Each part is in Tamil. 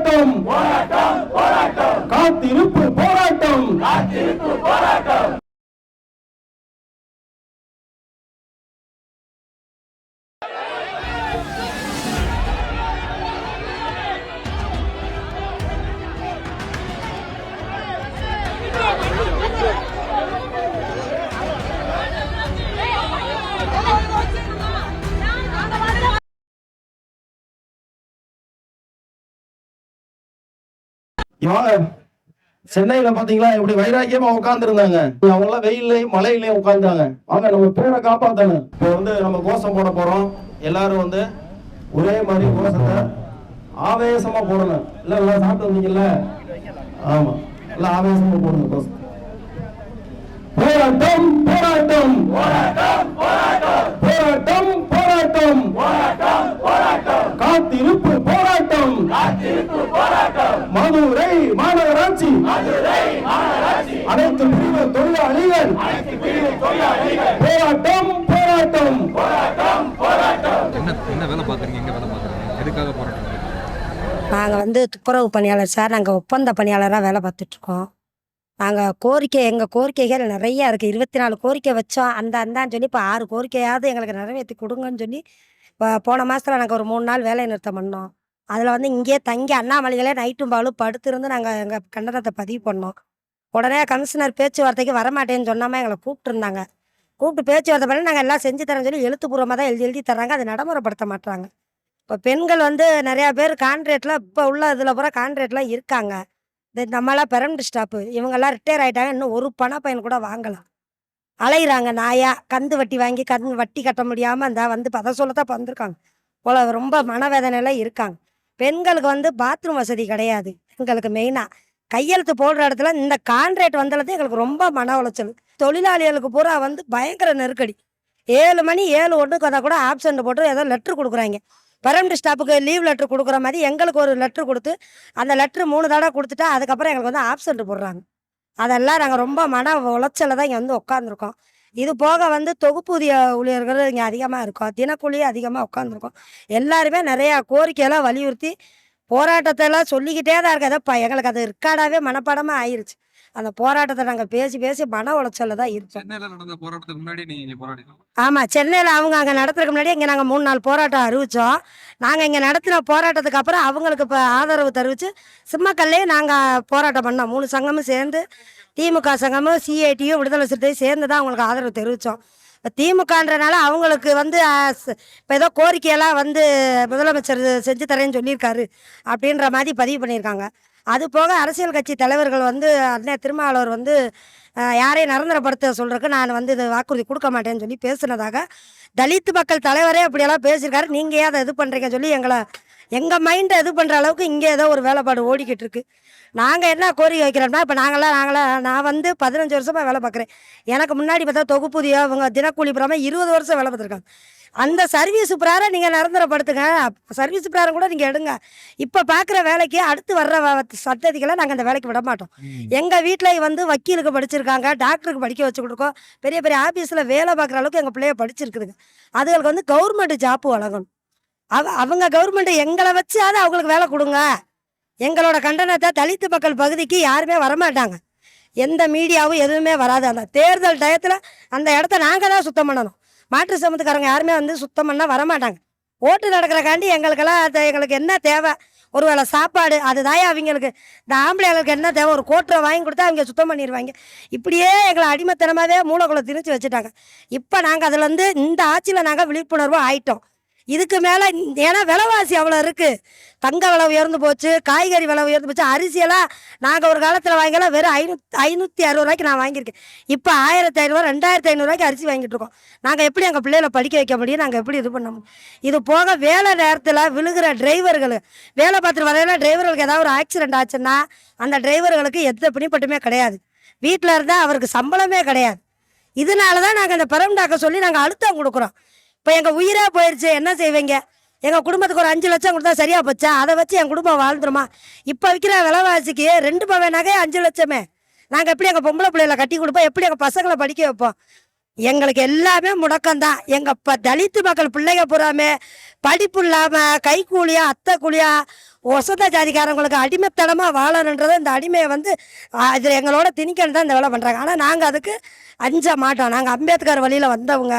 போராட்டம். காத்திருப்பு போராட்டம். இவங்க சென்னையில பாத்தீங்களா இப்படி வைராக்கியமா உட்கார்ந்து இருந்தாங்க அவங்க எல்லாம் வெயிலையும் மழையிலையும் உட்கார்ந்தாங்க. வாங்க நம்ம பேரை காப்பாத்தணும். இப்போ வந்து நம்ம கோஷம் போட போறோம். எல்லாரும் வந்து ஒரே மாதிரி கோஷத்தை ஆவேசமா போடணும். இல்ல எல்லாம் சாப்பிட்டு வந்தீங்கல்ல? ஆமா. எல்லாம் ஆவேசமா போடணும் கோஷம். போராட்டம் போராட்டம். போராட்டம் போராட்டம். காத்திருப்பு போராட்டம். மதுரை மாநகராட்சி. அனைத்து பிரிவு தொழிலாளிகள். போராட்டம் போராட்டம். என்ன என்ன வேலை பார்க்குறீங்க? எங்கே வேலை பார்க்குறீங்க? எதுக்காக போராட்டம்? நாங்கள் வந்து துப்புரவு பணியாளர் சார். நாங்கள் ஒப்பந்த பணியாளராக வேலை பார்த்துட்ருக்கோம். நாங்கள் கோரிக்கை எங்கள் கோரிக்கைகள் நிறைய இருக்குது இருபத்தி நாலு கோரிக்கை வச்சோம். அந்த அந்தான்னு சொல்லி இப்போ ஆறு கோரிக்கையாவது எங்களுக்கு நிறைவேற்றி கொடுங்கன்னு சொல்லி இப்போ போன மாதத்தில் நாங்கள் ஒரு மூணு நாள் வேலை நிறுத்தம் பண்ணோம். அதில் வந்து இங்கேயே தங்கி அண்ணாமலைகளே நைட்டும் பாலும் படுத்திருந்து நாங்கள் எங்கள் கண்டனத்தை பதிவு பண்ணோம். உடனே கமிஷனர் பேச்சுவார்த்தைக்கு வரமாட்டேன்னு சொன்னாமல் எங்களை கூப்பிட்டுருந்தாங்க. கூப்பிட்டு பேச்சுவார்த்தை பண்ணி நாங்கள் எல்லாம் செஞ்சு தரேன்னு சொல்லி எழுத்துப்பூர்வமாக தான் எழுதி எழுதி தர்றாங்க. அதை நடைமுறைப்படுத்த மாட்டாங்க இப்போ பெண்கள் வந்து நிறையா பேர் கான்ட்ராக்டில் இப்போ உள்ள இதில் பூரா கான்ட்ரேட்லாம் இருக்காங்க. இந்த நம்மளாம் பெரண்ட் ஸ்டாப்பு. இவங்கெல்லாம் ரிட்டையர் ஆகிட்டாங்க இன்னும் ஒரு பண பையன் கூட வாங்கலாம் அலையிறாங்க நாயா. கந்து வட்டி வாங்கி கந்து வட்டி கட்ட முடியாமல் அந்த வந்து பத சொல்லத்தான் இப்போ வந்திருக்காங்க போல ரொம்ப மனவேதனையெல்லாம் இருக்காங்க. பெண்களுக்கு வந்து பாத்ரூம் வசதி கிடையாது. எங்களுக்கு மெயினாக கையெழுத்து போடுற இடத்துல இந்த கான்ட்ராக்ட் வந்தது எங்களுக்கு ரொம்ப மன உளைச்சல். தொழிலாளிகளுக்கு பூரா வந்து பயங்கர நெருக்கடி. ஏழு மணி ஏழு ஒன்றுக்கு வந்தால் கூட ஆப்சண்ட் போட்டு ஏதோ லெட்ரு கொடுக்குறாங்க. பர்மனெண்ட் ஸ்டாஃபுக்கு லீவ் லெட்ரு கொடுக்குற மாதிரி எங்களுக்கு ஒரு லெட்ரு கொடுத்து அந்த லெட்ரு மூணு தடவை கொடுத்துட்டா அதுக்கப்புறம் எங்களுக்கு வந்து ஆப்சண்ட் போடுறாங்க. அதெல்லாம் நாங்கள் ரொம்ப மன உளைச்சல தான் இங்கே வந்து உட்காந்துருக்கோம் இது போக வந்து தொகுப்பூதிய ஊழியர்கள் இங்கே அதிகமாக இருக்கோம். தினக்கூலி அதிகமாக உட்காந்துருக்கோம் எல்லாருமே நிறையா கோரிக்கையெல்லாம் வலியுறுத்தி போராட்டத்தை எல்லாம் சொல்லிக்கிட்டே தான் இருக்க ஏதோ எங்களுக்கு அது ரெக்கார்டாகவே மனப்பாடமாக ஆயிருச்சு. அந்த போராட்டத்தை நாங்கள் பேசி பேசி மன உளைச்சல்ல தான் இருக்கோம். ஆமாம் சென்னையில் அவங்க அங்கே நடத்துறதுக்கு முன்னாடி இங்கே நாங்கள் மூணு நாள் போராட்டம் அறிவித்தோம் நாங்கள் இங்கே நடத்தின போராட்டத்துக்கு அப்புறம் அவங்களுக்கு இப்போ ஆதரவு தெரிவித்து சிம்மக்கல்லே நாங்கள் போராட்டம் பண்ணோம். மூணு சங்கமும் சேர்ந்து திமுக சங்கமும் சிஐடியும் விடுதலை சிறுத்தையும் சேர்ந்து தான் அவங்களுக்கு ஆதரவு தெரிவித்தோம் இப்போ திமுகன்றனால அவங்களுக்கு வந்து இப்போ ஏதோ கோரிக்கையெல்லாம் வந்து முதலமைச்சர் செஞ்சு தரேன்னு சொல்லியிருக்காரு அப்படின்ற மாதிரி பதிவு பண்ணியிருக்காங்க. அது போக அரசியல் கட்சி தலைவர்கள் வந்து அண்ணன் திருமாவளவர் வந்து யாரையும் நிரந்தரப்படுத்த சொல்கிறதுக்கு நான் வந்து இது வாக்குறுதி கொடுக்க மாட்டேன்னு சொல்லி பேசுனதாக தலித் மக்கள் தலைவரே அப்படியெல்லாம் பேசியிருக்காரு. நீங்கள் ஏன் அதை இது பண்ணுறீங்கன்னு சொல்லி எங்களை எங்கள் மைண்டை இது பண்ணுற அளவுக்கு இங்கே ஏதோ ஒரு வேலைப்பாடு ஓடிக்கிட்டு இருக்குது நாங்கள் என்ன கோரிக்கை வைக்கிறோம்னா இப்போ நாங்களாம் நாங்களாம் நான் வந்து பதினஞ்சு வருஷமாக வேலை பார்க்குறேன் எனக்கு முன்னாடி பார்த்தா தொகுப்பூதியம் அவங்க தினக்கூலி புறாம இருபது வருஷம் வேலை பார்த்துருக்காங்க. அந்த சர்வீஸ் பிராரம் நீங்கள் நிரந்தரப்படுத்துங்க. சர்வீஸ் பிராரம் கூட நீங்கள் எடுங்க. இப்போ பார்க்குற வேலைக்கு அடுத்து வர்ற சந்ததிகளை நாங்கள் அந்த வேலைக்கு விட மாட்டோம் எங்கள் வீட்டில் வந்து வக்கீலுக்கு படிச்சிருக்காங்க டாக்டருக்கு படிக்க வச்சு கொடுக்கோம் பெரிய பெரிய ஆஃபீஸில் வேலை பார்க்குற அளவுக்கு எங்கள் பிள்ளைய படிச்சிருக்குதுங்க. அதுகளுக்கு வந்து கவர்மெண்ட் ஜாப்பு வழங்கணும். அவ அவங்க கவர்மெண்ட் எங்களை வச்சாவது அவங்களுக்கு வேலை கொடுங்க. எங்களோட கண்டனத்தை தலித்து மக்கள் பகுதிக்கு யாருமே வரமாட்டாங்க. எந்த மீடியாவும் எதுவுமே வராது. அந்த தேர்தல் டயத்தில் அந்த இடத்த நாங்கள் தான் சுத்தம் பண்ணணும். மாற்று சமத்துக்காரங்க யாருமே வந்து சுத்தம் பண்ண வரமாட்டாங்க. ஓட்டு நடக்கிறக்காண்டி எங்களுக்கெல்லாம் அது எங்களுக்கு என்ன தேவை? ஒருவேளை சாப்பாடு அதுதான் அவங்களுக்கு. இந்த ஆம்பளைங்களுக்கு என்ன தேவை? ஒரு கோட்டரை வாங்கி கொடுத்தா அவங்க சுத்தம் பண்ணிடுவாங்க இப்படியே எங்களை அடிமைத்தனமாகவே மூளைக்குள்ள திணிச்சு வச்சுட்டாங்க. இப்போ நாங்கள் அதில் வந்து இந்த ஆட்சியில் நாங்கள் விழிப்புணர்வு ஆயிட்டோம். இதுக்கு மேலே ஏன்னா விலைவாசி அவ்வளோ இருக்குது தங்க விலை உயர்ந்து போச்சு காய்கறி விலை உயர்ந்து போச்சு. அரிசியெல்லாம் நாங்கள் ஒரு காலத்தில் வாங்கலாம் வெறும் ஐநூத் ஐநூற்றி அறுபது ரூபாய்க்கு நான் வாங்கியிருக்கேன். இப்போ ஆயிரத்தி ஐநூறுரூவா ரெண்டாயிரத்தி ஐநூறுரூவாய்க்கு அரிசி வாங்கிட்டு இருக்கோம். நாங்கள் எப்படி எங்கள் பிள்ளைகளை படிக்க வைக்க முடியும்? நாங்கள் எப்படி இது பண்ண முடியும்? இது போக வேலை நேரத்தில் விழுகிற டிரைவர்கள் வேலை பார்த்துட்டு வரையில டிரைவர்களுக்கு ஏதாவது ஒரு ஆக்சிடென்ட் ஆச்சுன்னா அந்த டிரைவர்களுக்கு எந்த பிடிப்பட்டுமே கிடையாது. வீட்டில் இருந்தால் அவருக்கு சம்பளமே கிடையாது. இதனால தான் நாங்கள் இந்த பெரம்டாக்க சொல்லி நாங்கள் அழுத்தம் கொடுக்குறோம். இப்போ எங்கள் உயிரே போயிடுச்சு என்ன செய்வீங்க? எங்கள் குடும்பத்துக்கு ஒரு அஞ்சு லட்சம் கொடுத்தா சரியாக போச்சா? அதை வச்சு என் குடும்பம் வாழ்ந்துருமா? இப்போ விற்கிற விலைவாசிக்கு ரெண்டு பவன் நகை அஞ்சு லட்சமே. நாங்கள் எப்படி எங்கள் பொம்பளை பிள்ளைகளை கட்டி கொடுப்போம்? எப்படி எங்கள் பசங்களை படிக்க வைப்போம்? எங்களுக்கு எல்லாமே முடக்கம்தான். எங்கள் இப்போ தலித்து மக்கள் பிள்ளைங்க பூராமே படிப்பு இல்லாமல் கைக்கூலியா அத்தை கூலியா ஒசந்த ஜாதிக்காரங்களுக்கு அடிமைத்தனமாக வாழணுன்றதை இந்த அடிமையை வந்து இதில் எங்களோட திணிக்கணும் தான் இந்த வேலை பண்ணுறாங்க ஆனால் நாங்கள் அதுக்கு அஞ்ச மாட்டோம். நாங்கள் அம்பேத்கர் வழியில் வந்தவங்க.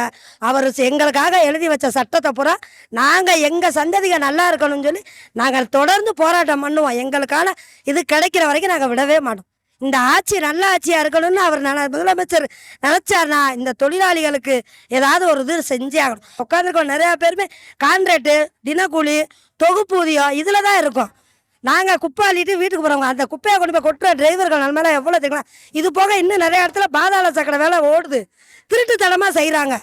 அவர் எங்களுக்காக எழுதி வச்ச சட்டத்தை பூரா நாங்கள் எங்கள் சந்ததிகள் நல்லா இருக்கணும்னு சொல்லி நாங்கள் தொடர்ந்து போராட்டம் பண்ணுவோம். எங்களுக்கான இது கிடைக்கிற வரைக்கும் நாங்கள் விடவே மாட்டோம். இந்த ஆட்சி நல்ல ஆட்சியாக இருக்கணும்னு அவர் நல முதலமைச்சர் நினச்சார்னா இந்த தொழிலாளிகளுக்கு ஏதாவது ஒரு இது செஞ்சே ஆகணும். உட்காந்துருக்கோம் நிறையா பேருமே கான்ட்ராக்டு தினக்கூலி தொகுப்பூதியம் இதில் தான் இருக்கும். நாங்கள் குப்பை அள்ளிட்டு வீட்டுக்கு போகிறவங்க அந்த குப்பையை கொண்டு போய் கொட்டுற டிரைவர்கள் நம்ம மேலே எவ்வளோ தெரியுமா? இது போக இன்னும் நிறைய இடத்துல பாதாள சக்கரை வேலை ஓடுது. திருட்டுத்தனமாக செய்கிறாங்க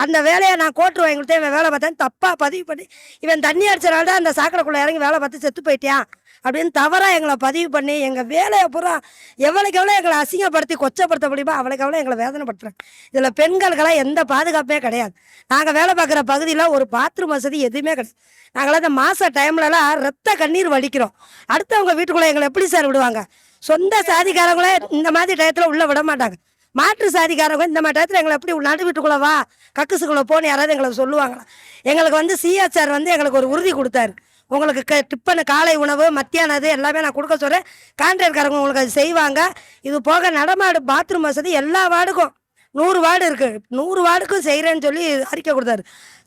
அந்த வேலையை நான் கோட்டுருவேன் எங்கள்கிட்ட இவன் வேலை பார்த்தேன். தப்பாக பதிவு பண்ணி இவன் தண்ணி அடிச்சனால தான் அந்த சாக்கடைக்குள்ளே இறங்கி வேலை பார்த்து செத்து போயிட்டியான் அப்படின்னு தவறாக எங்களை பதிவு பண்ணி எங்கள் வேலையை பூரா எவ்வளோக்கு எவ்வளோ எங்களை அசிங்கப்படுத்தி கொச்சப்படுத்த முடியுமோ அவ்வளோக்கு எவ்வளோ எங்களை வேதனைப்படுத்துறாங்க. இதில் பெண்களுக்கெல்லாம் எந்த பாதுகாப்பே கிடையாது. நாங்கள் வேலை பார்க்குற பகுதியில் ஒரு பாத்ரூம் வசதி எதுவுமே கிடையாது. நாங்களாம் இந்த மாத டைம்லலாம் ரத்த கண்ணீர் வலிக்கிறோம் அடுத்தவங்க வீட்டுக்குள்ளே எங்களை எப்படி சார் விடுவாங்க? சொந்த சாதிக்காரங்களே இந்த மாதிரி டயத்தில் உள்ளே விட மாட்டாங்க. மாற்று சாதிக்காரங்க இந்த மாதிரி டயத்தில் எங்களை எப்படி நடு வீட்டுக்குள்ளே வா கக்குசுக்குள்ளே போன்னு யாராவது எங்களை சொல்லுவாங்களா? எங்களுக்கு வந்து சிஎஸ்ஆர் வந்து எங்களுக்கு ஒரு உறுதி கொடுத்தாரு. உங்களுக்கு க டிப்பனு காலை உணவு மத்தியானது எல்லாமே நான் கொடுக்க சொல்கிறேன் கான்ட்ராக்ட்காரங்க உங்களுக்கு அது செய்வாங்க. இது போக நடமாடு பாத்ரூம் வசதி எல்லா வார்டுக்கும். நூறு வார்டு இருக்குது நூறு வார்டுக்கும் செய்கிறேன்னு சொல்லி அறிக்கை கொடுத்தாரு.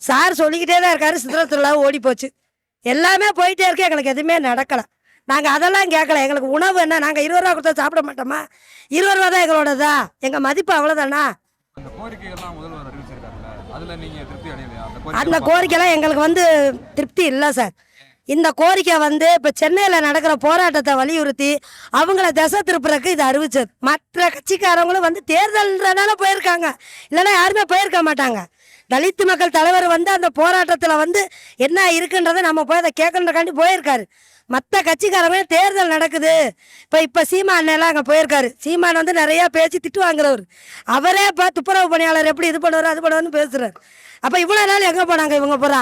சார் சொல்லிக்கிட்டே தான் இருக்காரு. சித்திரத்துல ஓடி போச்சு. எல்லாமே போயிட்டே இருக்கு. எங்களுக்கு எதுவுமே நடக்கலை. நாங்கள் அதெல்லாம் கேட்கல எங்களுக்கு உணவு என்ன? நாங்கள் இருபது ரூபா கொடுத்தா சாப்பிட மாட்டோமா? இருபது ரூபா தான் எங்களோடதா? எங்கள் மதிப்பு அவ்வளோதானா அந்த கோரிக்கைலாம் எங்களுக்கு வந்து திருப்தி இல்லை சார். இந்த கோரிக்கை வந்து இப்போ சென்னையில் நடக்கிற போராட்டத்தை வலியுறுத்தி அவங்கள திசை திருப்புறக்கு இது அறிவிச்சது. மற்ற கட்சிக்காரங்களும் வந்து தேர்தல்ன்றனால போயிருக்காங்க. இல்லைன்னா யாருமே போயிருக்க மாட்டாங்க. தலித்து மக்கள் தலைவர் வந்து அந்த போராட்டத்தில் வந்து என்ன இருக்குன்றதை நம்ம போய் அதை கேட்கணுன்றக்காண்டி போயிருக்காரு. மற்ற கட்சிக்காரங்க தேர்தல் நடக்குது. இப்போ இப்போ சீமா அண்ணெல்லாம் அங்கே போயிருக்காரு. சீமான் வந்து நிறையா பேச்சு திட்டு வாங்குறவர். அவரே இப்போ துப்புரவு பணியாளர் எப்படி இது பண்ணுவார் அது பண்ணுவார்னு பேசுகிறார் அப்போ இவ்வளோ நாள் எங்கே போனாங்க இவங்க பூரா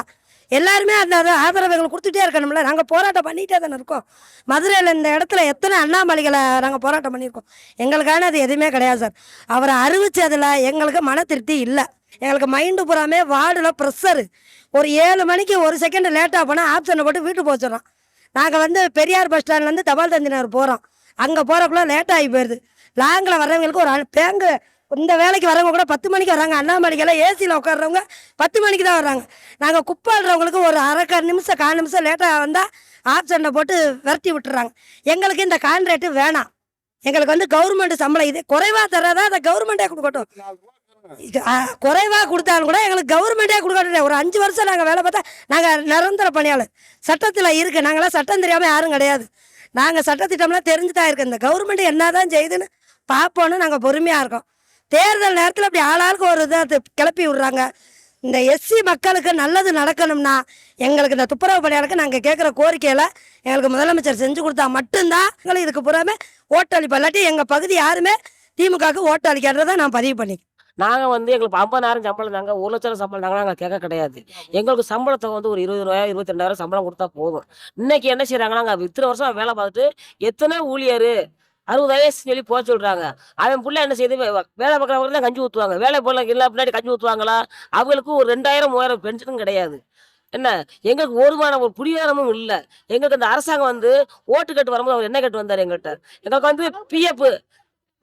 எல்லாருமே அந்த அது ஆதரவு எங்களுக்கு கொடுத்துட்டே இருக்கணும்ல. நாங்கள் போராட்டம் பண்ணிகிட்டே தானே இருக்கோம். மதுரையில் இந்த இடத்துல எத்தனை அண்ணாமலைகளை நாங்கள் போராட்டம் பண்ணியிருக்கோம்? எங்களுக்கான அது எதுவுமே கிடையாது சார். அவரை அறிவிச்சதில் எங்களுக்கு மன திருப்தி இல்லை. எங்களுக்கு மைண்டு பூராமே வார்டில் ப்ரெஷரு ஒரு ஏழு மணிக்கு ஒரு செகண்ட் லேட்டாக போனால் ஆப்ஷனை போட்டு வீட்டுக்கு போச்சிடறோம் நாங்கள் வந்து பெரியார் பஸ் ஸ்டாண்ட்லேருந்து தபால் தந்தினார் போகிறோம் அங்கே போகிறக்குள்ள லேட் ஆகி போயிடுது லாங்கில் வர்றவங்களுக்கு ஒரு பேங்கு இந்த வேலைக்கு வரவங்க கூட பத்து மணிக்கு வராங்க அண்ணாமலைக்கெல்லாம் ஏசியில் உட்காடுறவங்க பத்து மணிக்கு தான் வர்றாங்க. நாங்கள் குப்பாடுறவங்களுக்கு ஒரு அரைக்கா நிமிஷம் கால் நிமிஷம் லேட்டாக வந்தால் ஆப்ஷனை போட்டு விரட்டி விட்டுறாங்க. எங்களுக்கு இந்த கான்ட்ராக்ட் வேணாம். எங்களுக்கு வந்து கவர்மெண்ட் சம்பளம் இது. குறைவாக தராதா அதை கவர்மெண்ட்டே கொடுக்கட்டும். இது, கொடுத்தாலும் கூட எங்களுக்கு கவர்மெண்ட்டே கொடுக்கட்டும். ஒரு அஞ்சு வருஷம் நாங்கள் வேலை பார்த்தா நாங்கள் நிரந்தர பணியாளர். சட்டத்தில் இருக்குது நாங்களாம் சட்டம் தெரியாமல் யாரும் கிடையாது. நாங்கள் சட்டத்திட்டம்லாம் தெரிஞ்சு தான் இருக்கோம். இந்த கவர்மெண்ட் என்ன தான் செய்யுதுன்னு பார்ப்போன்னு நாங்கள் பொறுமையாக இருக்கோம். தேர்தல் நேரத்தில் அப்படி ஆளாளுக்கு ஒரு இதை கிளப்பி விடுறாங்க. இந்த எஸ்சி மக்களுக்கு நல்லது நடக்கணும்னா எங்களுக்கு இந்த துப்புரவு பணியாளருக்கு நாங்கள் கேட்குற கோரிக்கையில் எங்களுக்கு முதலமைச்சர் செஞ்சு கொடுத்தா மட்டும்தான் எங்களுக்கு இதுக்கு புறாமே ஓட்டளிப்போம் இல்லாட்டி எங்கள் பகுதி யாருமே திமுகவுக்கு ஓட்டு நான் பதிவு பண்ணி நாங்கள் வந்து எங்களுக்கு ஐம்பதாயிரம் சம்பளம் தாங்க. ஒரு லட்சம் சம்பளம் தாங்க நாங்கள் கேட்க கிடையாது. எங்களுக்கு சம்பளத்தை வந்து ஒரு இருபது ரூபாய் இருபத்தி ரெண்டாயிரம் சம்பளம் கொடுத்தா போதும். இன்னைக்கு என்ன செய்கிறாங்க நாங்கள் இத்தனை வருஷம் வேலை பார்த்துட்டு எத்தனை ஊழியர் அறுபது வயசு சொல்லி போக சொல்கிறாங்க அவன் புள்ள என்ன செய்யுது வே- வேலை பார்க்குறவங்க தான் கஞ்சி ஊற்றுவாங்க வேலை போல இல்லை பின்னாடி கஞ்சி ஊற்றுவாங்களா அவங்களுக்கும் ஒரு ரெண்டாயிரம் மூவாயிரம் பென்ஷனும் கிடையாது. என்ன? எங்களுக்கு ஒருமான ஒரு புரியாரமும் இல்லை. எங்களுக்கு இந்த அரசாங்கம் வந்து ஓட்டு கட்டு வரும்போது அவர் என்ன கட்டு வந்தார் எங்கள்கிட்ட எங்களுக்கு வந்து பிஎஃப்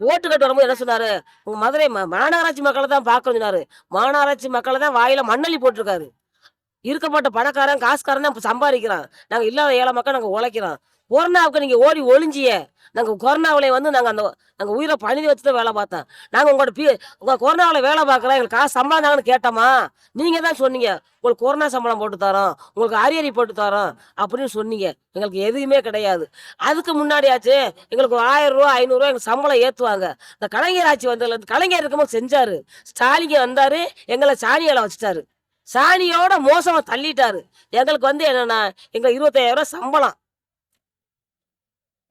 ஓட்டு கட்டு வரும்போது என்ன சொன்னாரு? உங்க மதுரை மாநகராட்சி மக்களை தான் பார்க்கணும் சொன்னாரு. மாநகராட்சி மக்களை தான் வாயில மண்ணள்ளி போட்டிருக்காரு. இருக்கப்பட்ட பணக்காரன் காசுக்காரன் தான் சம்பாதிக்கிறான். நாங்கள் இல்லாத ஏழை மக்கள் நாங்கள் உழைக்கிறோம். கொரோனாவுக்கு நீங்கள் ஓடி ஒளிஞ்சிய. நாங்கள் கொரோனாவிலே வந்து நாங்கள் அந்த நாங்கள் உயிரை பணிதி வச்சு தான் வேலை பார்த்தோம். நாங்கள் உங்களோட பி உங்கள் கொரோனாவில் வேலை பார்க்குறோம் எங்களுக்கு காசு சம்பளம் தாங்கன்னு கேட்டோமா? நீங்கள் தான் சொன்னீங்க. உங்களுக்கு கொரோனா சம்பளம் போட்டு தரோம். உங்களுக்கு அரியரி போட்டு தரோம் அப்படின்னு சொன்னீங்க. எங்களுக்கு எதுவுமே கிடையாது. அதுக்கு முன்னாடியாச்சு எங்களுக்கு ஒரு ஆயிரம் ரூபா ஐநூறுரூவா எங்களுக்கு சம்பளம் ஏற்றுவாங்க இந்த கலைஞர் ஆட்சி வந்ததுலேருந்து கலைஞர் இருக்கும்போது செஞ்சார். ஸ்டாலிங்க வந்தார் எங்களை சாணியால வச்சுட்டாரு. சாணியோட மோசமாக தள்ளிட்டாரு. எங்களுக்கு வந்து என்னென்னா எங்களுக்கு இருபத்தாயிரம் ரூபா சம்பளம்.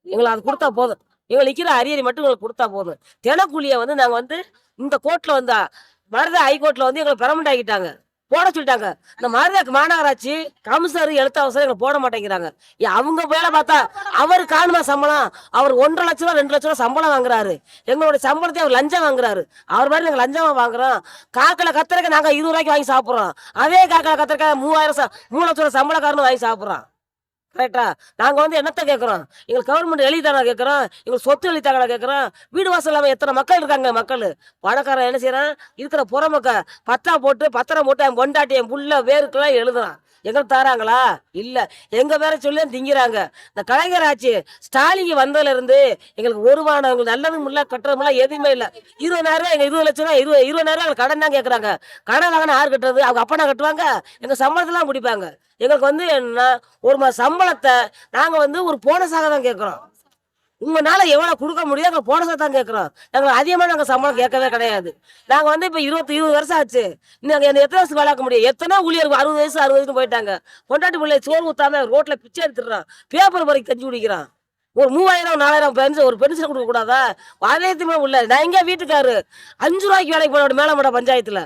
எங்களை அது கொடுத்தா போதும். எங்களுக்கு நிக்கிற அரியரி மட்டும் எங்களுக்கு கொடுத்தா போதும். தினக்கூலியை வந்து நாங்க வந்து இந்த கோர்ட்ல வந்தா மருத ஹைகோர்ட்ல வந்து எங்களை பெர்மனண்ட் ஆகிட்டாங்க போட சொல்லிட்டாங்க. இந்த மருத மாநகராட்சி கமிஷனர் எழுத்தாவசரம் எங்களை போட மாட்டேங்கிறாங்க. அவங்க வேலை பார்த்தா அவர் காணுமா சம்பளம்? அவர் ஒன்றரை லட்ச ரூபா ரெண்டு லட்ச ரூபா சம்பளம் வாங்குறாரு. எங்களோட சம்பளத்தை அவர் லஞ்சம் வாங்குறாரு. அவர் மாதிரி நாங்கள் லஞ்சமா வாங்குறோம். காக்கல கத்திரிக்காய் நாங்க இருபது ரூபாய்க்கு வாங்கி சாப்பிடுறோம். அதே காக்கல கத்திரிக்காய் மூவாயிரம் மூணு லட்ச ரூபா சம்பளக்காரன்னு வாங்கி சாப்பிடுறோம் கரெக்டா நாங்கள் வந்து என்னத்தை கேட்குறோம் எங்களுக்கு கவர்மெண்ட் எழுதி கேட்குறோம் எங்களுக்கு சொத்து எழுதி கேட்குறோம் வீடு வாசல் இல்லாமல் எத்தனை மக்கள் இருக்காங்க மக்கள்? பணக்காரன் என்ன செய்கிறான் இருக்கிற புறமக்க பத்தா போட்டு பத்திரம் போட்டு என் பொண்டாட்டி என் புள்ள வேருக்கெல்லாம் எழுதுறான். எங்களுக்கு தராங்களா? இல்லை. எங்கள் வேற சொல்லி திங்கிறாங்க. இந்த கலைஞர் ஆட்சி ஸ்டாலின் வந்ததுலேருந்து எங்களுக்கு ஒரு வாரம் எங்களுக்கு நல்லதும் இல்ல கட்டுறதுலாம் எதுவுமே இல்லை. இருபதாயிரம் ரூபாய் இருபது லட்சம் ரூபாய் இருபது இருபதாயிரம் எங்களுக்கு கடன் தான் கேட்குறாங்க கடன் வாங்கினா யார் கட்டுறது? அவங்க அப்பனா கட்டுவாங்க. எங்கள் சம்பளத்தெல்லாம் பிடிப்பாங்க எங்களுக்கு வந்து என்ன ஒரு மாத சம்பளத்தை நாங்கள் வந்து ஒரு போனஸாக தான் கேட்குறோம். உங்களால் எவ்வளோ கொடுக்க முடியும் எங்களுக்கு போனஸாக தான் கேட்குறோம். எங்களுக்கு அதிகமாக நாங்கள் சம்பளம் கேட்கவே கிடையாது. நாங்கள் வந்து இப்போ இருபத்தி இருபது வருஷம் ஆச்சு. நாங்கள் எத்தனை வருஷம் வேலைக்க முடியும்? எத்தனை ஊழியர் அறுபது வயசு அறுபது வயசு போயிட்டாங்க. பொண்டாட்டி பிள்ளை சோறு ஊற்றாம ரோட்டில் பிச்சை எடுத்துடுறான். பேப்பர் முறைக்கு தஞ்சு குடிக்கிறான். ஒரு மூவாயிரம் நாலாயிரம் பென்ஷன் ஒரு பென்ஷன் கொடுக்கக்கூடாதா கூடாதா? உள்ள நான் எங்க வீட்டுக்காரு. அஞ்சு ரூபாய்க்கு வேலைக்கு போனோட மேலமட பஞ்சாயத்தில்.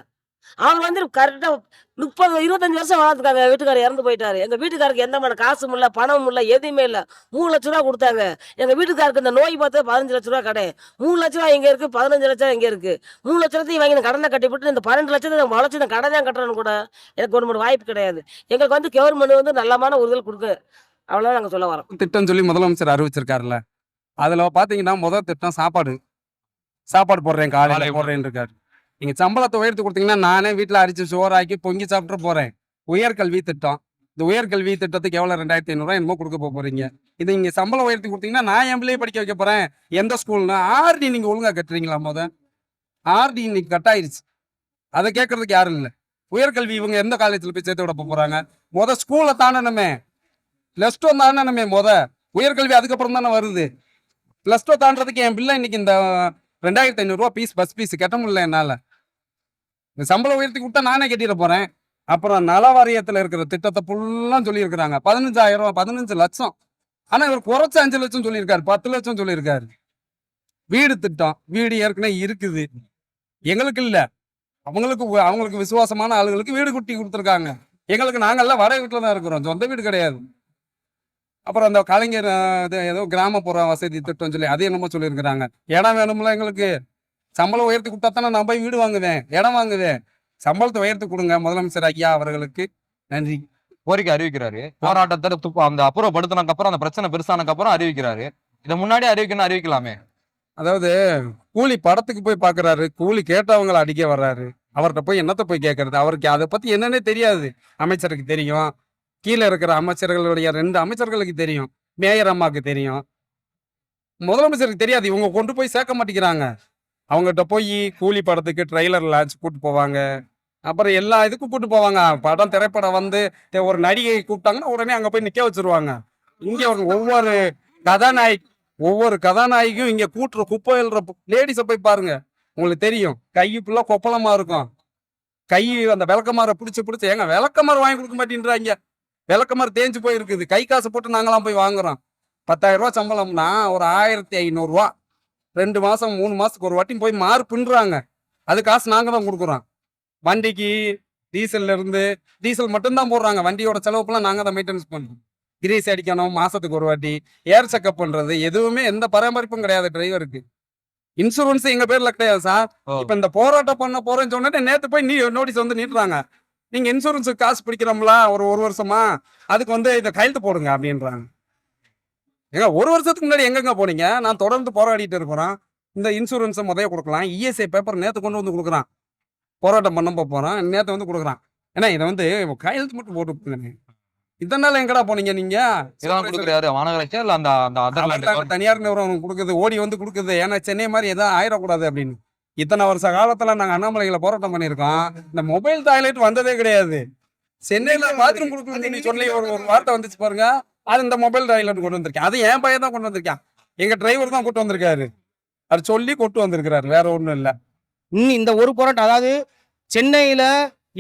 அவங்க வந்து கரெக்டா முப்பது இருபத்தஞ்சு வருஷம் வாழ்ந்துருக்காங்க வீட்டுக்காரர் இறந்து போயிட்டாரு. எங்க வீட்டுக்காருக்கு எந்த மாதிரி காசும் இல்ல பணமும் இல்ல எதுவுமே இல்ல. மூணு லட்ச ரூபா கொடுத்தாங்க. எங்க வீட்டுக்காருக்கு இந்த நோய் பார்த்து பதினஞ்சு லட்ச ரூபா கடை. மூணு லட்ச ரூபா எங்க இருக்கு பதினஞ்சு லட்சம் எங்க இருக்கு. மூணு லட்சத்தையும் வாங்கி நான் கடனை கட்டிவிட்டு இந்த பன்னெண்டு லட்சத்தை நான் முளைச்சு இந்த கடை தான் கட்டுறேன்னு கூட எனக்கு ஒன்று வாய்ப்பு கிடையாது. எங்களுக்கு வந்து கவர்மெண்ட் வந்து நல்லமான இதில் கொடுக்கு. அவ்வளோதான் நாங்கள் சொல்ல வரோம். திட்டம் சொல்லி முதலமைச்சர் அறிவிச்சிருக்காருல்ல. அதுல பாத்தீங்கன்னா முதல் திட்டம் சாப்பாடு. சாப்பாடு போடுறேன் காலை காலையில போடுறேன்னு இருக்காரு நீங்க சம்பளத்தை உயர்த்தி கொடுத்தீங்கன்னா நானே வீட்டில் அரிச்சு சோறாக்கி பொங்கி சாப்பிட்டு போறேன். உயர்கல்வி திட்டம். இந்த உயர்கல்வி திட்டத்துக்கு எவ்வளோ ரெண்டாயிரத்தி ஐநூறுரூவா என்னமோ கொடுக்க போகிறீங்க போறீங்க. இது நீங்க சம்பளம் உயர்த்தி கொடுத்தீங்கன்னா நான் என் பிள்ளைய படிக்க வைக்க போறேன். எந்த ஸ்கூல்னா ஆர்டி நீங்க ஒழுங்கா கட்டுறீங்களா முத? ஆர்டி இன்னைக்கு கட்டாயிருச்சு. அதை கேட்கறதுக்கு யாரும் இல்லை. உயர்கல்வி இவங்க எந்த காலேஜில் போய் சேர்த்து விட போறாங்க? மொதல் ஸ்கூலை தாண்டனமே பிளஸ் டூ தாண்டணுமே மொதல் உயர்கல்வி அதுக்கப்புறம் தானே வருது. பிளஸ் டூ தாண்டதுக்கு என் பிள்ளை இன்னைக்கு இந்த ரெண்டாயிரத்தி ஐநூறுரூவா பீஸ் பஸ் பீஸ் கட்ட முடியல என்னால். இந்த சம்பளம் உயர்த்தி கொடுத்தா நானே கட்டிட போறேன். அப்புறம் நல வாரியத்துல இருக்கிற திட்டத்தை ஃபுல்லாக சொல்லியிருக்கிறாங்க. பதினஞ்சாயிரம் பதினஞ்சு லட்சம். ஆனால் இவர் குறைச்ச அஞ்சு லட்சம் சொல்லியிருக்காரு பத்து லட்சம் சொல்லியிருக்காரு. வீடு திட்டம் வீடு ஏற்கனவே இருக்குது. எங்களுக்கு இல்லை. அவங்களுக்கு அவங்களுக்கு விசுவாசமான ஆளுங்களுக்கு வீடு குட்டி கொடுத்துருக்காங்க. எங்களுக்கு நாங்கள்லாம் வர வீட்டில் தான் இருக்கிறோம். சொந்த வீடு கிடையாது. அப்புறம் அந்த கலைஞர் ஏதோ கிராமப்புற வசதி திட்டம் சொல்லி அது என்னமோ சொல்லியிருக்கிறாங்க. இடம் வேணும்ல எங்களுக்கு. சம்பளம் உயர்த்தி கொடுத்தா தானே நான் போய் வீடு வாங்குவேன் இடம் வாங்குவேன். சம்பளத்தை உயர்த்தி கொடுங்க முதலமைச்சர் ஐயா அவர்களுக்கு நன்றி. கோரிக்கை அறிவிக்கிறாரு. போராட்டத்தை அந்த அப்புறப்படுத்தினக்கு அப்புறம் அந்த பிரச்சனை பெருசானக்கு அப்புறம் அறிவிக்கிறாரு. இதை முன்னாடி அறிவிக்கணும் அறிவிக்கலாமே. அதாவது கூலி படத்துக்கு போய் பார்க்கறாரு கூலி கேட்டவங்களை அடிக்க வர்றாரு. அவர்கிட்ட போய் என்னத்த போய் கேட்கறது அவருக்கு அதை பத்தி என்னன்னே தெரியாது. அமைச்சருக்கு தெரியும். கீழே இருக்கிற அமைச்சர்களுடைய ரெண்டு அமைச்சர்களுக்கு தெரியும். மேயர் அம்மாவுக்கு தெரியும். முதலமைச்சருக்கு தெரியாது. இவங்க கொண்டு போய் சேர்க்க மாட்டேங்கிறாங்க. அவங்ககிட்ட போய் கூலி படத்துக்கு ட்ரெய்லர் லான்ச் கூப்பிட்டு போவாங்க. அப்புறம் எல்லா இதுக்கும் கூப்பிட்டு போவாங்க. படம் திரைப்படம் வந்து ஒரு நடிகை கூப்பிட்டாங்கன்னா உடனே அங்கே போய் நிற்க வச்சிருவாங்க. இங்கே ஒரு ஒவ்வொரு கதாநாயகி ஒவ்வொரு கதாநாயகியும் இங்கே கூட்டுற குப்பை எழுற லேடிஸை போய் பாருங்க. உங்களுக்கு தெரியும். கை ஃபுல்லாக கொப்பளமா இருக்கும். கை அந்த விளக்கமாரை பிடிச்சி பிடிச்சி ஏங்க விளக்கமாறு வாங்கி கொடுக்க மாட்டேன்றாங்க. விளக்கமாறு தேஞ்சு போயிருக்குது. கை காசு போட்டு நாங்களாம் போய் வாங்குறோம். பத்தாயிரம் ரூபா சம்பளம்னா ஒரு ஆயிரத்தி ஐநூறுரூவா ரெண்டு மாசம் மூணு மாசத்துக்கு ஒரு வாட்டி போய் மாறு பின்னுறாங்க. அது காசு நாங்க தான் கொடுக்குறோம். வண்டிக்கு டீசல்ல இருந்து டீசல் மட்டும்தான் போடுறாங்க. வண்டியோட செலவுக்குலாம் நாங்க தான் மெயின்டெனன்ஸ் பண்ணுறோம் கிரீஸ் அடிக்கணும் மாசத்துக்கு ஒரு வாட்டி. ஏர் செக்அப் பண்றது எதுவுமே எந்த பராமரிப்பும் கிடையாது டிரைவருக்கு இன்சூரன்ஸ் எங்க பேர்ல கிடையாது சார். இப்ப இந்த போராட்டம் பண்ண போறேன்னு சொன்னே நேத்து போய் நீ நோட்டீஸ் வந்து நீட்டுறாங்க. நீங்க இன்சூரன்ஸுக்கு காசு பிடிக்கிறோம்ல ஒரு ஒரு வருஷமா? அதுக்கு வந்து இதை கையெழுத்து போடுங்க அப்படின்றாங்க. ஏங்க ஒரு வருஷத்துக்கு முன்னாடி எங்கெங்க போனீங்க? நான் தொடர்ந்து போராடிட்டு இருக்கிறோம் இந்த இன்சூரன்ஸை முதைய கொடுக்கலாம். இஎஸ்ஐ பேப்பர் நேத்து கொண்டு வந்து கொடுக்குறான். போராட்டம் பண்ண போறோம் நேத்து வந்து கொடுக்குறான். ஏன்னா இதை வந்து கையெழுத்து மட்டும் போட்டு விட்டுருங்க இதனால எங்கடா போனீங்க நீங்க? இதெல்லாம் கொடுக்குறாரு மாநகராட்சியா இல்ல அந்த தனியார் நிறுவனம் கொடுக்குது. ஓடி வந்து கொடுக்குது. ஏன்னா சென்னை மாதிரி எதாவது ஆயிடக்கூடாது அப்படின்னு. இத்தனை வருஷ காலத்துல நாங்க அண்ணாமலைகளை போராட்டம் பண்ணியிருக்கோம். இந்த மொபைல் டாய்லெட் வந்ததே கிடையாது. சென்னையில பாத்ரூம் கொடுக்கணும்னு சொல்லி ஒரு வார்த்தை வந்துச்சு பாருங்க. அது இந்த மொபைல் டாய்லெட் கொண்டு வந்திருக்கேன். அது என் பையன் தான் கொண்டு வந்திருக்கேன். எங்க டிரைவர் தான் கூட்டு வந்திருக்காரு. அவர் சொல்லி கொண்டு வந்திருக்கிறாரு. வேற ஒன்றும் இல்லை. இன்னும் இந்த ஒரு போராட்டம் அதாவது சென்னையில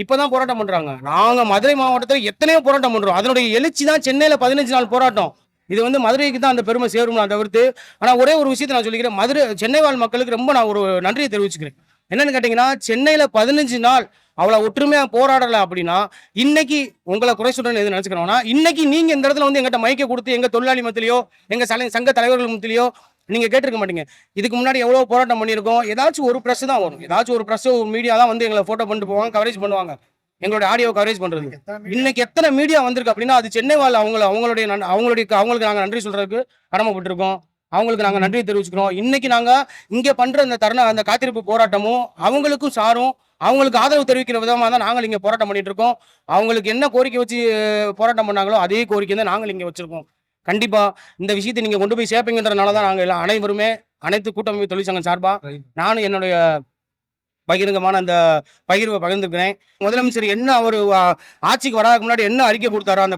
இப்பதான் போராட்டம் பண்றாங்க. நாங்க மதுரை மாவட்டத்தில் எத்தனையோ போராட்டம் பண்றோம். அதனுடைய எழுச்சி தான் சென்னையில பதினஞ்சு நாள் போராட்டம். இது வந்து மதுரைக்கு தான் அந்த பெருமை சேரும் நான் தவிர்த்து ஆனால் ஒரே ஒரு விஷயத்தை நான் சொல்லிக்கிறேன். மதுரை சென்னை வாழ் மக்களுக்கு ரொம்ப நான் ஒரு நன்றியை தெரிவிச்சுக்கிறேன். என்னன்னு கேட்டிங்கன்னா சென்னையில் பதினஞ்சு நாள் அவ்வளவு ஒற்றுமையா போராடல அப்படின்னா இன்னைக்கு உங்களை குறை சொல்றேன்னு எது நினைச்சுக்கிறோம்னா இன்னைக்கு நீங்க இந்த இடத்துல வந்து எங்கிட்ட மைக்க கொடுத்து எங்க தொழிலாளி மத்தியிலையோ எங்க சல- சங்க தலைவர்கள் மத்தியிலையோ நீங்க கேட்டிருக்க மாட்டீங்க. இதுக்கு முன்னாடி எவ்வளவு போராட்டம் பண்ணியிருக்கோம். ஏதாச்சும் ஒரு ப்ரெஸ் தான் வரும். ஏதாச்சும் ஒரு ப்ரெஸ் ஒரு மீடியா தான் வந்து எங்களை போட்டோ பண்ணிட்டு போவாங்க கவரேஜ் பண்ணுவாங்க. எங்களுடைய ஆடியோ கவரேஜ் பண்றது. இன்னைக்கு எத்தனை மீடியா வந்திருக்கு அப்படின்னா அது சென்னை வாழ் அவங்கள அவங்களுடைய நன்- அவங்களுடைய அவங்களுக்கு நாங்க நன்றி சொல்றதுக்கு கடமைப்பட்டிருக்கோம். அவங்களுக்கு நாங்க நன்றி தெரிவிச்சுக்கிறோம். இன்னைக்கு நாங்க இங்க பண்ற இந்த தருண அந்த காத்திருப்பு போராட்டமும் அவங்களுக்கும் சாரும். அவங்களுக்கு ஆதரவு தெரிவிக்கிற விதமாக தான் நாங்கள் இங்கே போராட்டம் பண்ணிட்டு இருக்கோம். அவங்களுக்கு என்ன கோரிக்கை வச்சு போராட்டம் பண்ணாங்களோ அதே கோரிக்கை தான் நாங்கள் இங்கே வச்சிருக்கோம். கண்டிப்பாக இந்த விஷயத்தை நீங்கள் கொண்டு போய் சேர்ப்பீங்கன்றனால தான் நாங்கள் எல்லாம் அனைவருமே அனைத்து கூட்டமைப்பு தொழிற்சங்கம் சார்பாக நானும் என்னுடைய பகிரங்கமான அந்த பகிர்வை பகிர்ந்துக்கிறேன். முதலமைச்சர் என்ன அவர் ஆட்சிக்கு வராதுக்கு முன்னாடி என்ன அறிக்கை கொடுத்தாரோ அந்த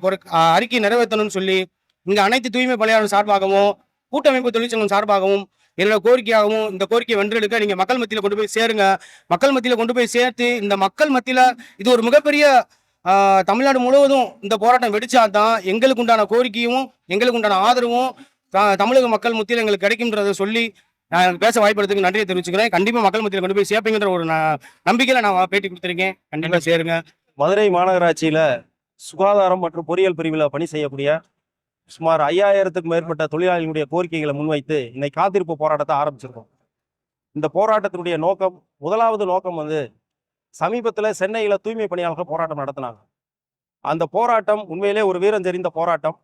அறிக்கை நிறைவேற்றணும்னு சொல்லி இங்கே அனைத்து தூய்மை பணியாளர் சார்பாகவும் கூட்டமைப்பு தொழிற்சங்கம் சார்பாகவும் என்னோட கோரிக்கையாகவும் இந்த கோரிக்கையை வென்றெடுக்க நீங்க மக்கள் மத்தியில கொண்டு போய் சேருங்க. மக்கள் மத்தியில கொண்டு போய் சேர்த்து இந்த மக்கள் மத்தியில இது ஒரு மிகப்பெரிய தமிழ்நாடு முழுவதும் இந்த போராட்டம் வெடிச்சாதான் எங்களுக்கு உண்டான கோரிக்கையும் எங்களுக்கு உண்டான ஆதரவும் தமிழக மக்கள் மத்தியில் எங்களுக்கு கிடைக்கும்ன்றதை சொல்லி நான் எனக்கு பேச வாய்ப்பு நன்றியை தெரிவிச்சுக்கிறேன். கண்டிப்பா மக்கள் மத்தியில் கொண்டு போய் சேர்ப்பீங்கன்ற ஒரு நம்பிக்கையில நான் பேட்டி கொடுத்துருக்கேன். கண்டிப்பா சேருங்க. மதுரை மாநகராட்சியில சுகாதாரம் மற்றும் பொறியியல் பிரிவில் பணி செய்யக்கூடிய சுமார் ஐயாயிரத்துக்கும் மேற்பட்ட தொழிலாளிகளுடைய கோரிக்கைகளை முன்வைத்து இன்னைக்கு காத்திருப்பு போராட்டத்தை ஆரம்பிச்சிருக்கோம். இந்த போராட்டத்தினுடைய நோக்கம் முதலாவது நோக்கம் வந்து சமீபத்தில் சென்னையில் தூய்மை பணியாளர்கள் போராட்டம் நடத்தினாங்க. அந்த போராட்டம் உண்மையிலே ஒரு வீரம் தெரிந்த போராட்டம்.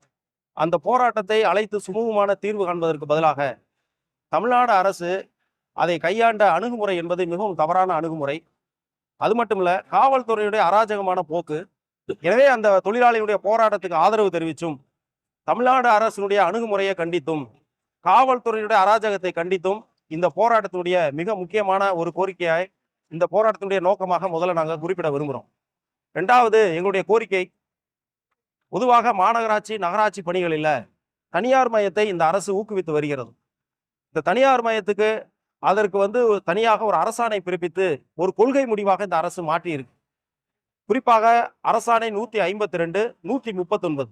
அந்த போராட்டத்தை அழைத்து சுமூகமான தீர்வு காண்பதற்கு பதிலாக தமிழ்நாடு அரசு அதை கையாண்ட அணுகுமுறை என்பது மிகவும் தவறான அணுகுமுறை. அது மட்டும் இல்லை காவல்துறையுடைய அராஜகமான போக்கு. எனவே அந்த தொழிலாளியுடைய போராட்டத்துக்கு ஆதரவு தெரிவித்தும் தமிழ்நாடு அரசினுடைய அணுகுமுறையை கண்டித்தும் காவல்துறையினுடைய அராஜகத்தை கண்டித்தும் இந்த போராட்டத்தினுடைய மிக முக்கியமான ஒரு கோரிக்கையாய் இந்த போராட்டத்தினுடைய நோக்கமாக முதல்ல நாங்கள் குறிப்பிட விரும்புகிறோம். ரெண்டாவது எங்களுடைய கோரிக்கை பொதுவாக மாநகராட்சி நகராட்சி பணிகளில் தனியார் மையத்தை இந்த அரசு ஊக்குவித்து வருகிறது. இந்த தனியார் மையத்துக்கு அதற்கு வந்து தனியாக ஒரு அரசாணை பிறப்பித்து ஒரு கொள்கை முடிவாக இந்த அரசு மாற்றியிருக்கு. குறிப்பாக அரசாணை நூற்றி ஐம்பத்தி ரெண்டு நூற்றி முப்பத்தொன்பது.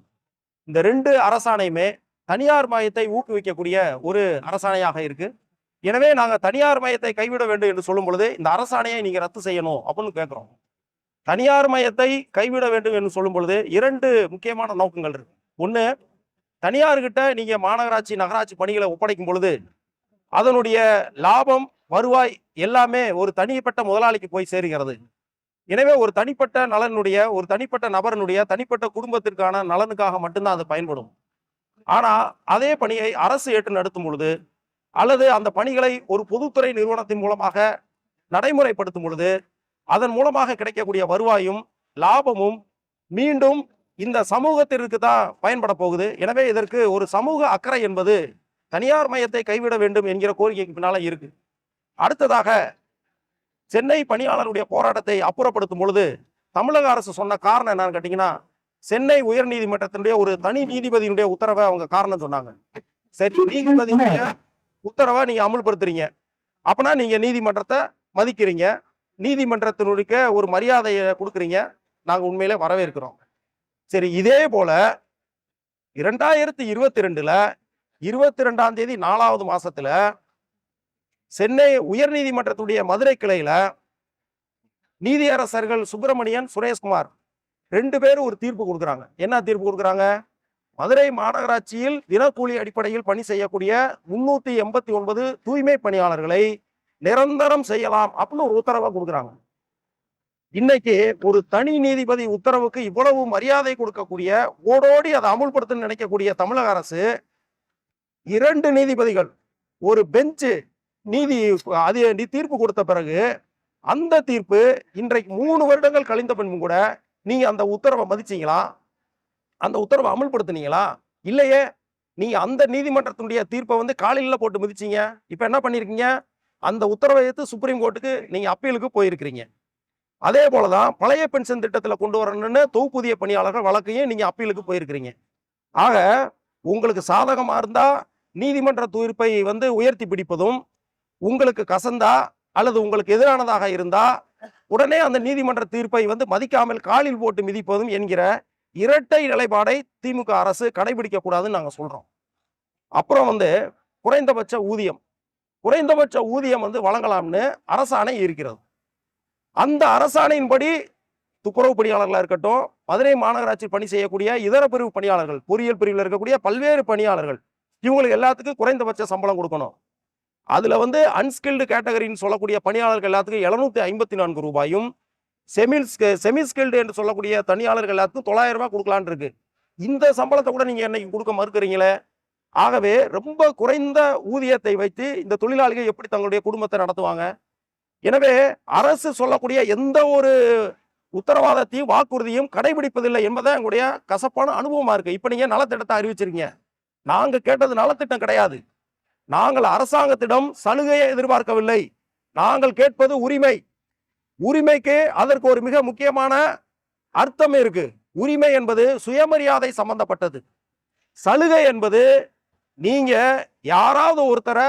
இந்த ரெண்டு அரசாணையுமே தனியார் மயத்தை ஊக்குவிக்கக்கூடிய ஒரு அரசாணையாக இருக்கு. எனவே நாங்கள் தனியார் மயத்தை கைவிட வேண்டும் என்று சொல்லும் பொழுது இந்த அரசாணையை நீங்க ரத்து செய்யணும் அப்படின்னு கேட்குறோம் தனியார் மயத்தை கைவிட வேண்டும் என்று சொல்லும் பொழுது இரண்டு முக்கியமான நோக்கங்கள் இருக்கு. ஒன்று தனியார்கிட்ட நீங்க மாநகராட்சி நகராட்சி பணிகளை ஒப்படைக்கும் பொழுது அதனுடைய லாபம் வருவாய் எல்லாமே ஒரு தனிப்பட்ட முதலாளிக்கு போய் சேருகிறது. எனவே ஒரு தனிப்பட்ட நலனுடைய ஒரு தனிப்பட்ட நபரனுடைய தனிப்பட்ட குடும்பத்திற்கான நலனுக்காக மட்டும்தான் அது பயன்படும். ஆனால் அதே பணியை அரசு ஏற்று நடத்தும் பொழுது அல்லது அந்த பணிகளை ஒரு பொதுத்துறை நிறுவனத்தின் மூலமாக நடைமுறைப்படுத்தும் பொழுது அதன் மூலமாக கிடைக்கக்கூடிய வருவாயும் லாபமும் மீண்டும் இந்த சமூகத்திற்கு தான் பயன்பட போகுது. எனவே இதற்கு ஒரு சமூக அக்கறை என்பது தனியார் மையத்தை கைவிட வேண்டும் என்கிற கோரிக்கைக்கு பின்னால இருக்கு. அடுத்ததாக சென்னை பணியாளருடைய போராட்டத்தை அப்புறப்படுத்தும் பொழுது தமிழக அரசு சொன்ன காரணம் என்னன்னு கேட்டீங்கன்னா சென்னை உயர் நீதிமன்றத்தினுடைய ஒரு தனி நீதிபதியினுடைய உத்தரவை அவங்க காரணம் சொன்னாங்க. சரி நீதிபதியினுடைய உத்தரவை நீங்க அமுல்படுத்துறீங்க. அப்பனா நீங்க நீதிமன்றத்தை மதிக்கிறீங்க. நீதிமன்றத்தினுடைய ஒரு மரியாதையை கொடுக்குறீங்க. நாங்கள் உண்மையிலே வரவேற்கிறோம். சரி இதே போல இரண்டாயிரத்தி இருபத்தி ரெண்டுல இருபத்தி ரெண்டாம் தேதி நாலாவது மாசத்துல சென்னை உயர்நீதிமன்றத்துடைய மதுரை கிளையில நீதியரசர்கள் சுப்பிரமணியன் சுரேஷ்குமார் ரெண்டு பேரும் ஒரு தீர்ப்பு கொடுக்குறாங்க. என்ன தீர்ப்பு கொடுக்குறாங்க? மதுரை மாநகராட்சியில் தினக்கூலி அடிப்படையில் பணி செய்யக்கூடிய முன்னூத்தி எண்பத்தி ஒன்பது தூய்மை பணியாளர்களை நிரந்தரம் செய்யலாம் அப்படின்னு ஒரு உத்தரவை கொடுக்குறாங்க. இன்னைக்கு ஒரு தனி நீதிபதி உத்தரவுக்கு இவ்வளவு மரியாதை கொடுக்கக்கூடிய ஓடோடி அதை அமுல்படுத்த நினைக்கக்கூடிய தமிழக அரசு இரண்டு நீதிபதிகள் ஒரு பெஞ்சு நீதி அது நீ தீர்ப்பு கொடுத்த பிறகு அந்த தீர்ப்பு இன்றைக்கு மூணு வருடங்கள் கழிந்த பின்பும் கூட நீங்க அந்த உத்தரவை மதிச்சீங்களா? அந்த உத்தரவை அமல்படுத்துனீங்களா? இல்லையே நீங்க அந்த நீதிமன்றத்தினுடைய தீர்ப்பை வந்து காலையில போட்டு மிதிச்சீங்க. இப்ப என்ன பண்ணிருக்கீங்க? அந்த உத்தரவை எடுத்து சுப்ரீம் கோர்ட்டுக்கு நீங்க அப்பீலுக்கு போயிருக்கிறீங்க. அதே போலதான் பழைய பென்ஷன் திட்டத்துல கொண்டு வரணும்னு தொகுப்புதிய பணியாளர்கள் வழக்கையும் நீங்க அப்பீலுக்கு போயிருக்கிறீங்க. ஆக உங்களுக்கு சாதகமா இருந்தா நீதிமன்ற தீர்ப்பை வந்து உயர்த்தி பிடிப்பதும் உங்களுக்கு கசந்தா அல்லது உங்களுக்கு எதிரானதாக இருந்தா உடனே அந்த நீதிமன்ற தீர்ப்பை வந்து மதிக்காமல் காலில் போட்டு மிதிப்பதும் என்கிற இரட்டை நிலைப்பாடை திமுக அரசு கடைபிடிக்க கூடாதுன்னு நாங்கள் சொல்றோம். அப்புறம் வந்து குறைந்தபட்ச ஊதியம். குறைந்தபட்ச ஊதியம் வந்து வழங்கலாம்னு அரசாணை இருக்கிறது. அந்த அரசாணையின்படி துப்புரவு பணியாளர்களாக இருக்கட்டும் மதுரை மாநகராட்சி பணி செய்யக்கூடிய இதர பிரிவு பணியாளர்கள் பொறியியல் பிரிவில் இருக்கக்கூடிய பல்வேறு பணியாளர்கள் இவங்களுக்கு எல்லாத்துக்கும் குறைந்தபட்ச சம்பளம் கொடுக்கணும். அதில் வந்து அன்ஸ்கில்டு கேட்டகரின்னு சொல்லக்கூடிய பணியாளர்கள் எல்லாத்துக்கும் எழுநூத்தி ஐம்பத்தி நான்கு ரூபாயும் செமில் செமி ஸ்கில்டு என்று சொல்லக்கூடிய தனியாளர்கள் எல்லாத்துக்கும் தொள்ளாயிரம் ரூபாய் கொடுக்கலான்னு இருக்கு. இந்த சம்பளத்தை கூட நீங்கள் என்னைக்கு கொடுக்க மறுக்கிறீங்களே? ஆகவே ரொம்ப குறைந்த ஊதியத்தை வைத்து இந்த தொழிலாளிகள் எப்படி தங்களுடைய குடும்பத்தை நடத்துவாங்க? எனவே அரசு சொல்லக்கூடிய எந்த ஒரு உத்தரவாதத்தையும் வாக்குறுதியும் கடைபிடிப்பதில்லை என்பதை எங்களுடைய கசப்பான அனுபவமாக இருக்குது இப்போ நீங்கள் நலத்திட்டத்தை அறிவிச்சிருக்கீங்க. நாங்கள் கேட்டது நலத்திட்டம் கிடையாது. நாங்கள் அரசாங்கத்திடம் சலுகையை எதிர்பார்க்கவில்லை. நாங்கள் கேட்பது உரிமை. உரிமைக்கு அதற்கு ஒரு மிக முக்கியமான அர்த்தம் இருக்கு. உரிமை என்பது சுயமரியாதை சம்பந்தப்பட்டது. சலுகை என்பது நீங்க யாராவது ஒருத்தரை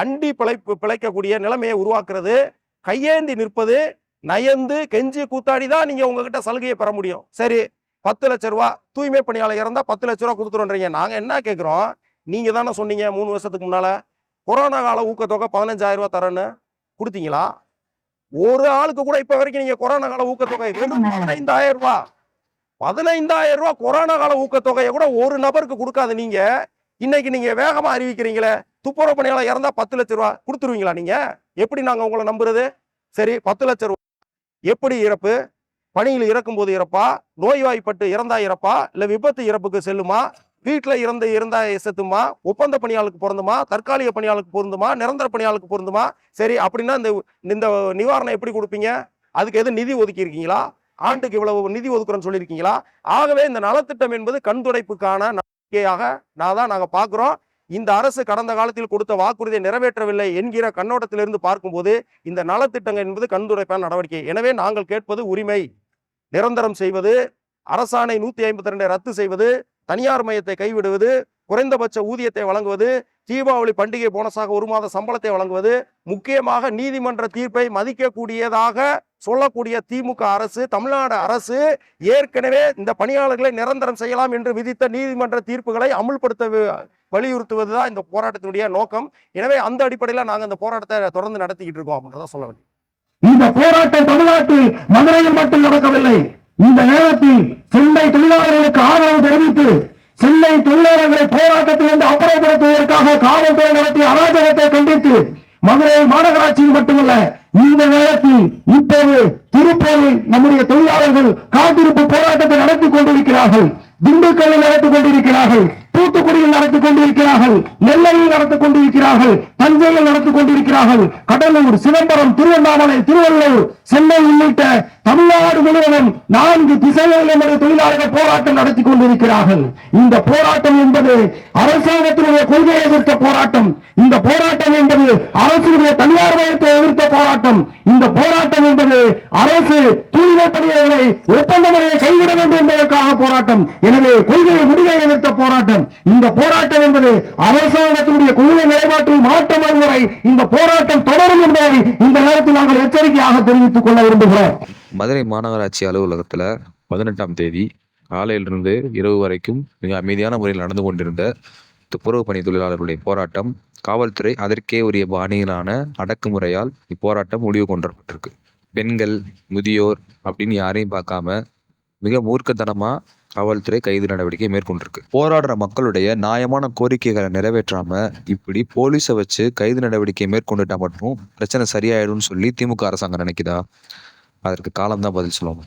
அண்டி பிழைப்பு பிழைக்கக்கூடிய நிலைமையை உருவாக்குறது கையேந்தி நிற்பது நயந்து கெஞ்சி கூத்தாடி தான் நீங்க உங்ககிட்ட சலுகையை பெற முடியும். சரி பத்து லட்ச ரூபா தூய்மை பணியாளர் இருந்தால் பத்து லட்ச ரூபா கொடுத்துருன்றீங்க. நாங்கள் என்ன கேட்குறோம் நீங்க தானே சொன்னீங்க மூணு வருஷத்துக்கு முன்னால? கொரோனா கால ஊக்கத்தொகை பதினஞ்சாயிரம் ரூபாய் தரேன்னு கொடுத்தீங்களா? ஒரு ஆளுக்கு கூட இப்ப வரைக்கும் நீங்க கொரோனா கால ஊக்கத்தொகை வெறும் பதினைந்தாயிரம் ரூபாய் பதினைந்தாயிரம் ரூபாய் கொரோனா கால ஊக்கத்தொகையை கூட ஒரு நபருக்கு கொடுக்காத நீங்க இன்னைக்கு நீங்க வேகமா அறிவிக்கிறீங்களே துப்புரவு பணியாளர் இறந்தா பத்து லட்ச ரூபா கொடுத்துருவீங்களா நீங்க? எப்படி நாங்க உங்களை நம்புறது? சரி பத்து லட்ச ரூபா. எப்படி இறப்பு? பணியில் இறக்கும் போது இறப்பா? நோய்வாய்ப்பட்டு இறந்தா இறப்பா? இல்ல விபத்து இறப்புக்கு செல்லுமா? வீட்டில் இறந்து இருந்தா செத்துமா ஒப்பந்த பணியாளுக்கு பொருந்துமா? தற்காலிக பணியாளுக்கு பொருந்துமா? நிரந்தர பணியாளுக்கு பொருந்துமா? சரி அப்படின்னா இந்த இந்த நிவாரணம் எப்படி கொடுப்பீங்க? அதுக்கு எதுவும் நிதி ஒதுக்கியிருக்கீங்களா? ஆண்டுக்கு இவ்வளவு நிதி ஒதுக்குறோம்னு சொல்லியிருக்கீங்களா? ஆகவே இந்த நலத்திட்டம் என்பது கண்துடைப்புக்கான நடவடிக்கையாக நான் தான் நாங்கள் பார்க்குறோம். இந்த அரசு கடந்த காலத்தில் கொடுத்த வாக்குறுதியை நிறைவேற்றவில்லை என்கிற கண்ணோட்டத்திலிருந்து பார்க்கும்போது இந்த நலத்திட்டங்கள் என்பது கண்துடைப்பான நடவடிக்கை. எனவே நாங்கள் கேட்பது உரிமை. நிரந்தரம் செய்வது அரசாணை நூற்றி ஐம்பத்தி ரெண்டை ரத்து செய்வது தனியார் மையத்தை கைவிடுவது குறைந்தபட்ச ஊதியத்தை வழங்குவது தீபாவளி பண்டிகை போனஸாக ஒரு மாத சம்பளத்தை வழங்குவது முக்கியமாக நீதிமன்ற தீர்ப்பை மதிக்கக்கூடியதாக சொல்லக்கூடிய திமுக அரசு தமிழ்நாடு அரசு ஏற்கனவே இந்த பணியாளர்களை நிரந்தரம் செய்யலாம் என்று விதித்த நீதிமன்ற தீர்ப்புகளை அமுல்படுத்த வலியுறுத்துவது தான் இந்த போராட்டத்தினுடைய நோக்கம். எனவே அந்த அடிப்படையில் நாங்கள் இந்த போராட்டத்தை தொடர்ந்து நடத்திக்கிட்டு இருக்கோம் அப்படின்றத சொல்ல வேண்டும் இந்த போராட்டம் தமிழ்நாட்டில் மதுரையில் மட்டும் நடக்கவில்லை. இந்த நேரத்தில் சென்னை தொழிலாளர்களுக்கு ஆதரவு தெரிவித்து சென்னை தொழிலாளர்களை போராட்டத்திலிருந்து அப்புறப்படுத்துவதற்காக காவல்துறை நடத்திய அராஜகத்தை கண்டித்து மதுரை மாநகராட்சியில் மட்டுமல்ல இந்த நேரத்தில் இப்போது திருப்பூரில் நம்முடைய தொழிலாளர்கள் காத்திருப்பு போராட்டத்தை நடத்தி கொண்டிருக்கிறார்கள் திண்டுக்கல்லில் நடத்தி கொண்டிருக்கிறார்கள் தூத்துக்குடியில் நடத்தி கொண்டிருக்கிறார்கள் நெல்லையில் நடத்தி கொண்டிருக்கிறார்கள் தஞ்சையில் நடத்தி கொண்டிருக்கிறார்கள் கடலூர் சிதம்பரம் திருவண்ணாமலை திருவள்ளூர் சென்னை உள்ளிட்ட தமிழ்நாடு முழுவதும் நான்கு திசைகளில் நம்முடைய தொழிலாளர்கள் போராட்டம் நடத்தி கொண்டிருக்கிறார்கள் இந்த போராட்டம் என்பது அரசாங்கத்தினுடைய கொள்கையை எதிர்த்த போராட்டம். இந்த போராட்டம் என்பது அரசுடைய தனியார் மயத்தை எதிர்த்த போராட்டம். இந்த போராட்டம் என்பது அரசு தூய்மை பணியாளர்களை ஒப்பந்த முறையை கைவிட வேண்டும் என்பதற்காக போராட்டம். எனவே கொள்கையை முடிவை எதிர்த்த போராட்டம். இந்த போராட்டம் என்பது அரசாங்கத்தினுடைய கொள்கை நிலைப்பாட்டில் மாற்றம் வரும் வரை இந்த போராட்டம் தொடரும் என்பதை இந்த நேரத்தில் நாங்கள் எச்சரிக்கையாக தெரிவித்துக் கொள்ள விரும்புகிறோம். மதுரை மாநகராட்சி அலுவலகத்தில் பதினெட்டாம் தேதி காலையிலிருந்து இரவு வரைக்கும் மிக அமைதியான முறையில் நடந்து கொண்டிருந்த துப்புரவு பணி தொழிலாளர்களுடைய போராட்டம் காவல்துறை அதற்கே உரிய பாணியிலான அடக்குமுறையால் இப்போராட்டம் முடிவு கொண்டப்பட்டிருக்கு. பெண்கள் முதியோர் அப்படின்னு யாரையும் பார்க்காம மிக மூர்க்கத்தனமா காவல்துறை கைது நடவடிக்கை மேற்கொண்டிருக்கு. போராடுற மக்களுடைய நியாயமான கோரிக்கைகளை நிறைவேற்றாம இப்படி போலீஸை வச்சு கைது நடவடிக்கை மேற்கொண்டுட்டா மட்டும் பிரச்சனை சரியாயிடும்னு சொல்லி திமுக அரசாங்கம் நினைக்குதா? அதற்கு காலம்தான் பதில் சொல்லுவாங்க